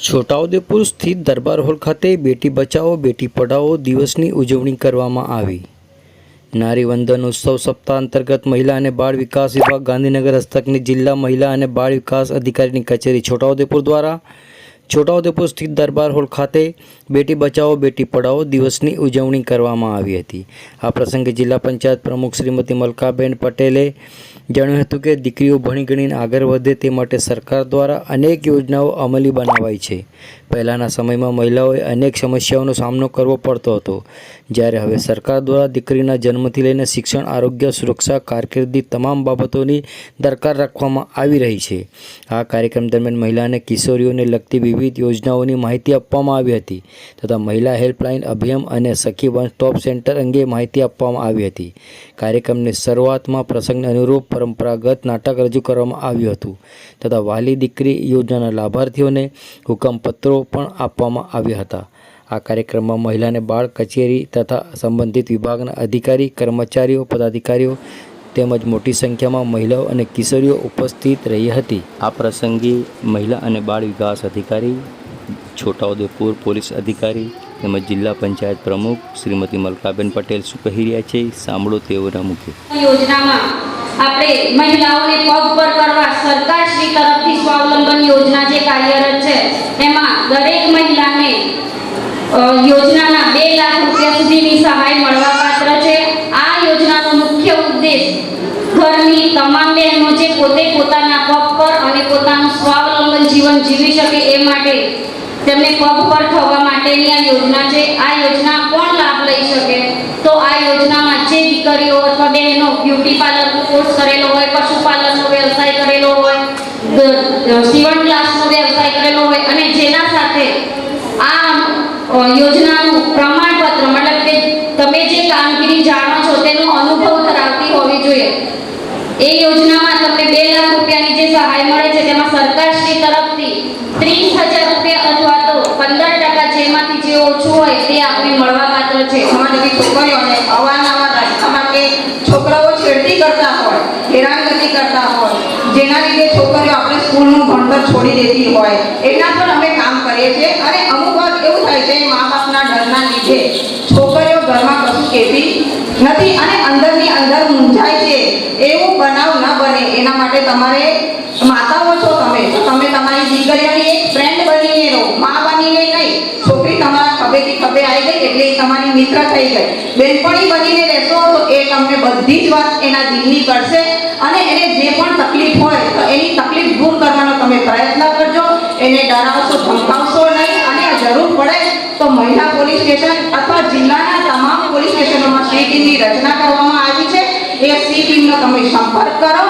છોટાઉદેપુર સ્થિત દરબાર હોલ ખાતે બેટી બચાવો, બેટી પઢાઓ દિવસની ઉજવણી કરવામાં આવી. નારી વંદન ઉત્સવ સપ્તાહ અંતર્ગત મહિલા અને બાળ વિકાસ વિભાગ ગાંધીનગર હસ્તકની જિલ્લા મહિલા અને બાળ વિકાસ અધિકારીની કચેરી છોટાઉદેપુર દ્વારા છોટાઉદેપુર સ્થિત દરબાર હોલ ખાતે બેટી બચાવો, બેટી પઢાઓ દિવસની ઉજવણી કરવામાં આવી હતી. આ પ્રસંગે જિલ્લા પંચાયત પ્રમુખ શ્રીમતી મલકાબેન પટેલે જણાવ્યું હતું કે દીકરીઓ ભણી ગણીને આગળ વધે તે માટે સરકાર દ્વારા અનેક યોજનાઓ અમલી બનાવાઈ છે. પહેલાંના સમયમાં મહિલાઓએ અનેક સમસ્યાઓનો સામનો કરવો પડતો હતો. જ્યારે હવે સરકાર દ્વારા દીકરીના જન્મથી લઈને શિક્ષણ, આરોગ્ય, સુરક્ષા, કારકિર્દી તમામ બાબતોની દરકાર રાખવામાં આવી રહી છે. આ કાર્યક્રમ દરમિયાન મહિલા અને કિશોરીઓને લગતી વિવિધ યોજનાઓની માહિતી આપવામાં આવી હતી તથા મહિલા હેલ્પલાઇન અભિયાન અને સખી વન સ્ટોપ સેન્ટર અંગે માહિતી આપવામાં આવી હતી. કાર્યક્રમની શરૂઆતમાં પ્રસંગને અનુરૂપ પરંપરાગત નાટક રજૂ કરવામાં આવ્યું હતું તથા વાલી દીકરી યોજનાના લાભાર્થીઓને હુકમપત્રો પણ આપવામાં આવ્યા હતા. આ કાર્યક્રમમાં મહિલા અને બાળ કચેરી તથા સંબંધિત વિભાગના અધિકારી કર્મચારીઓ પદાધિકારીઓ તેમજ મોટી સંખ્યામાં મહિલાઓ અને કિશોરીઓ ઉપસ્થિત રહી હતી. આ પ્રસંગે મહિલા અને બાળ વિકાસ અધિકારી છોટાઉદેપુર પોલીસ અધિકારી તેમજ જિલ્લા પંચાયત પ્રમુખ શ્રીમતી મલકાબેન પટેલ શું કહી રહ્યા છે સાંભળો તેઓના મુખ્ય યોજનામાં આપણે મહિલાઓને પગ પર કરવા સરકાર શ્રી તરફથી સ્વાવલંબન યોજના જે કાર્યરત છે એમાં દરેક મહિલાને યોજનાના બે લાખ રૂપિયા સુધીની સહાય મળવાપાત્ર છે. આ યોજનાનો મુખ્ય ઉદ્દેશ ઘરની તમામ બહેનો જે પોતે પોતાના પગ પર અને પોતાનું સ્વાવલંબન જીવન જીવી શકે એ માટે તેમને પગ પર થવા માટેની આ યોજના છે. આ યોજના કોણ લાભ લઈ શકે? તો આ યોજનામાં જે દીકરીઓ અથવા બહેનો બ્યુટી પાર્લરનો કોર્સ કરેલો હોય, પશુપાલનનો વ્યવસાય કરેલો હોય સીવણ ક્લાસનો વ્યવસાય કરેલો હોય અને જેના સાથે આ યોજનાનું પ્રમાણપત્ર, મતલબ કે તમે જે કામગીરી જાણો છો તેનો અનુભવ ધરાવતી હોવી જોઈએ. એ યોજનામાં તમને બે લાખ રૂપિયાની જે સહાય મળે છે, તેમાં સરકારશ્રી તરફથી ત્રીસ હજાર રૂપિયા અથવા તો પંદર ટકા જેમાંથી જે ઓછું હોય તે આપણે મળવા પાત્ર છે. સમાજની છોકરીઓને અવારનવાર રસ્તામાં કે છોકરાઓ છેડતી કરતા હોય, હેરાનગતિ કરતા હોય, જેના લીધે છોકરીઓ આપણે સ્કૂલનું ભણતર છોડી દેતી હોય, એના પર અમે કામ કરીએ છીએ અને અમુક થાય છે મા બાપના ડરના લીધે છોકરીઓ ઘરમાં કશું કહેતી નથી અને અંદરની અંદર મૂંઝાય છે. એવું બનાવ ન બને. એના માટે તમારે માતાઓ છો તમે તમે તમારી દીકરીઓની એક ફ્રેન્ડ બનીને રહો. મા બનીને નહીં. છોકરી તમારા ખભેથી ખભે આવી ગઈ એટલે એ તમારી મિત્ર થઈ ગઈ. બેનપણી બનીને રહેશો તો એ તમને બધી જ વાત એના દિલની કરશે અને એને જે પણ તકલીફ હોય તો એની તકલીફ દૂર કરવાનો તમે પ્રયત્ન કરજો. એને ડરાવશો, ધમકાવશો નહીં અને જરૂર પડે તો મહિલા પોલીસ સ્ટેશન અથવા જિલ્લાના તમામ પોલીસ સ્ટેશનોમાં સી ટીમની રચના કરવામાં આવી છે. એ સી ટીમનો તમે સંપર્ક કરો.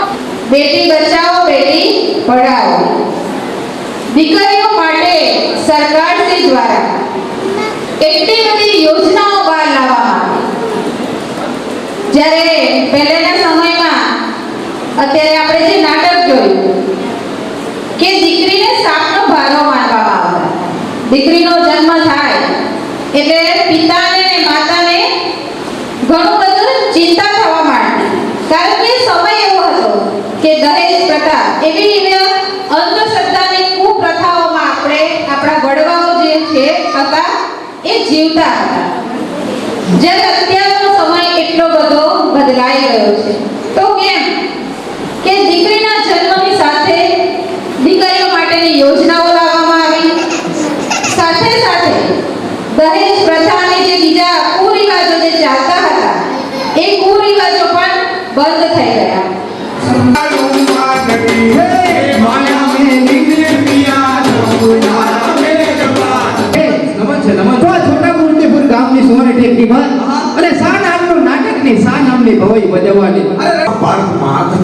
બેટી બચાવો, બેટી પઢાઓ. દીકરીઓ માટે સરકારશ્રી દ્વારા એટલી બધી યોજનાઓ બહાર લાવવામાં જ્યારે પહેલાના સમયમાં અત્યારે આપણે જે નાટક જોયું કે દીકરીને સાપનો ભારો માનવામાં આવતા. દીકરીનો જન્મ થાય એટલે પિતાને ને માતાને ઘણું બધું ચિંતા થવા માંડી કારણ કે સમય એવો હતો કે દહેજ પ્રથા એવી રીતે અંધશ્રદ્ધાની કુપ્રથાઓમાં આપણે આપણા વડવાઓ જે છે હતા, એ જીવતા હતા. જ્યારે અત્યારનો સમય એટલો બધો બદલાઈ ગયો છે. તો કેમ? કે દીકરીના જન્મની સાથે દીકરીઓ માટેની યોજનાઓ લાવવામાં આવી. સાથે સાથે દહેજ પ્રથા અને જે બીજા કુરિવાજો જે ચાલતા હતા, એ કુરિવાજો પણ બંધ થઈ ગયા. ટેકરી પર અને સા નામનું નાટકની સા નામની ભવાઈ ભજવવાની ભારત